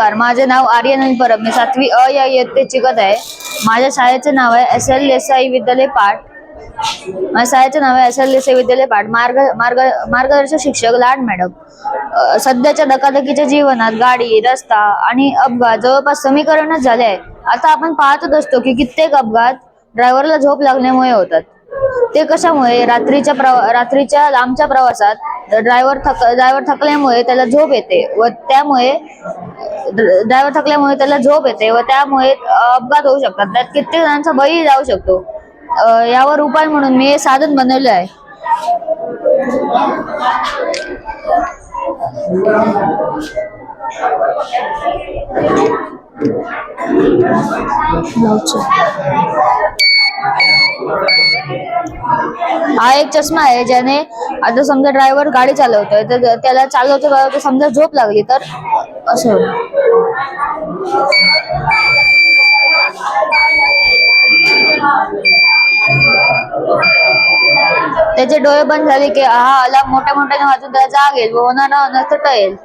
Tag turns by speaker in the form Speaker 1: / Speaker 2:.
Speaker 1: नमस्कार माझे नाव आर्यनंद परब. मी सातवी अ या इयत्तेत शिकत आहे. माझ्या शाळेचे नाव आहे एस एल देसाई विद्यालय पाठ माझ्या शाळेचे नाव आहे एस एल देसाई विद्यालय पाठ मार्ग मार्ग मार्गदर्शक शिक्षक लाड मॅडम. सध्याच्या धकाधकीच्या जीवनात गाडी रस्ता आणि अपघात जवळपास समीकरणच झाले आहे आता आपण पाहतच असतो की कित्येक अपघात ड्रायव्हरला झोप लागल्यामुळे होतात. ते कशामुळे? रात्रीच्या प्रवा रात्रीच्या लांबच्या प्रवासात ड्रायव्हर थक ड्रायव्हर थकल्यामुळे त्याला झोप येते व त्यामुळे ड्रायव्हर थकल्यामुळे त्याला झोप येते व त्यामुळे अपघात होऊ शकतात. त्यात कित्येक जणांचा बळी जाऊ शकतो. यावर उपाय म्हणून मी हे साधन बनवले आहे. हा एक चष्मा आहे ज्याने आता समजा ड्रायव्हर गाडी चालवतोय. तर त्याला चालवतो समजा झोप लागली तर असं. त्याचे डोळे बंद झाले की हा आला मोठ्या मोठ्याने वाजून त्याला जाग येईल व होणार होणार तर टळेल